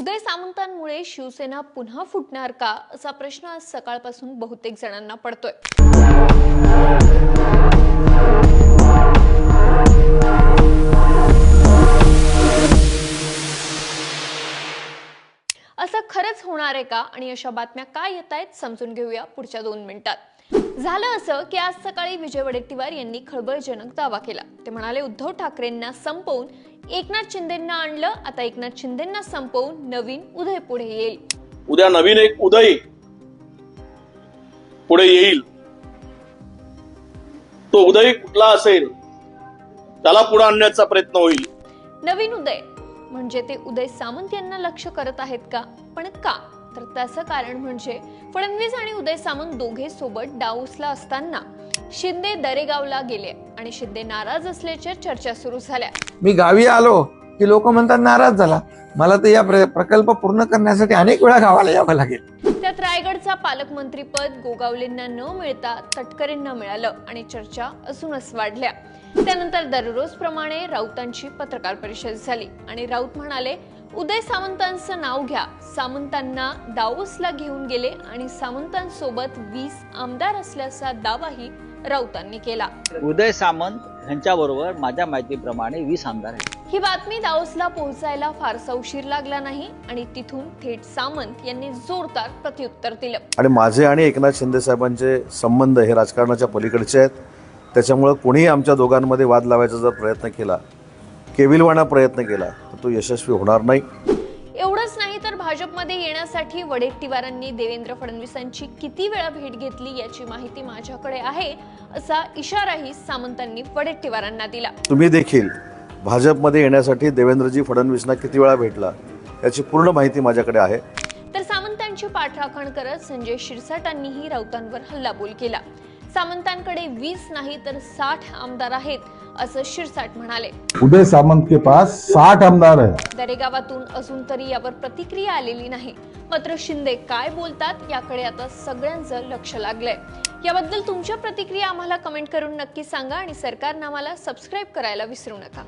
उदय सामंतांमुळे शिवसेना पुन्हा फुटणार का असा प्रश्न आज सकाळपासून बहुतेक जणांना पडतोय. असं खरंच होणार आहे का? आणि अशा बातम्या काय येत आहेत समजून घेऊया पुढच्या दोन मिनिटात. झालं असं की आज सकाळी विजय वडेट्टीवार यांनी खळबळजनक दावा केला. ते म्हणाले उद्धव ठाकरेंना संपवून एकनाथ शिंदेंना आणलं आता एकनाथ शिंदेंना संपवून नवीन उदय पुढे येईल. उद्या नवीन एक उदय पुढे येईल. तो उदय कुठला असेल? त्याला पुढे आणण्याचा प्रयत्न होईल. नवीन उदय. म्हणजे ते उदय सामंत यांना लक्ष करत आहेत का? पण का? तर त्याचं कारण म्हणजे फडणवीस आणि उदय सामंत दोघे सोबत डाऊसला असताना शिंदे दरेगावला गेले आणि शिंदे नाराज असल्याच्या चर्चा सुरू झाल्या. मी गावी आलो की लोक म्हणतात नाराज झाला. मला तर या प्र- प्रकल्प पूर्ण करण्यासाठी अनेक वेळा गावाला यावं लागेल. त्यात रायगडचा पालकमंत्रीपद गोगावलेंना न मिळता तटकरेंना मिळालं आणि चर्चा अजूनच वाढल्या. त्यानंतर दररोज प्रमाणे राऊतांची पत्रकार परिषद झाली आणि राऊत म्हणाले उदय सामंतांचं नाव घ्या. सामंतांना दावोसला घेऊन गेले आणि सामंतांसोबत वीस आमदार असल्याचा दावाही राऊतांनी केला. उदय सामंत यांच्याबरोबर माझ्या माहितीप्रमाणे वीस आमदार आहेत. ही बातमी दाओसला पोहोचायला फारसा उशीर लागला नाही आणि तिथून थेट सामंत यांनी जोरदार प्रत्युत्तर दिलं. आणि माझे आणि एकनाथ शिंदे साहेबांचे संबंध हे राजकारणाच्या पलीकडचे आहेत. त्याच्यामुळं कोणीही आमच्या दोघांमध्ये वाद लावायचा जर प्रयत्न केला केविलवाणा प्रयत्न केला तर तो यशस्वी होणार नाही. एवढंच नाही तर भाजपमध्ये येण्यासाठी वडेट्टीवारांनी देवेंद्र फडणवीसांची किती वेळा भेट घेतली याची माहिती माझ्याकडे आहे असा इशाराही सामंतांनी वडेट्टीवारांना दिला. तुम्ही देखील भाजपमध्ये येण्यासाठी देवेंद्रजी फडणवीसना किती वेळा भेटला याची पूर्ण माहिती माझ्याकडे आहे. तर सामंतांची पाठराखण करत संजय शिरसाटांनीही राऊतांवर हल्लाबोल केला. सामंतांकडे वीस नाही तर साठ आमदार आहेत. असं शिरसाट म्हणाले. उदय सामंत के पास साठ आमदार है। दरेगावातून अजून तरी यावर प्रतिक्रिया आलेली नाही. मात्र शिंदे काय बोलतात याकडे आता सगळ्यांचं लक्ष लागलंय. याबद्दल तुमच्या प्रतिक्रिया आम्हाला कमेंट करून नक्की सांगा आणि सरकारनं आम्हाला सबस्क्राईब करायला विसरू नका.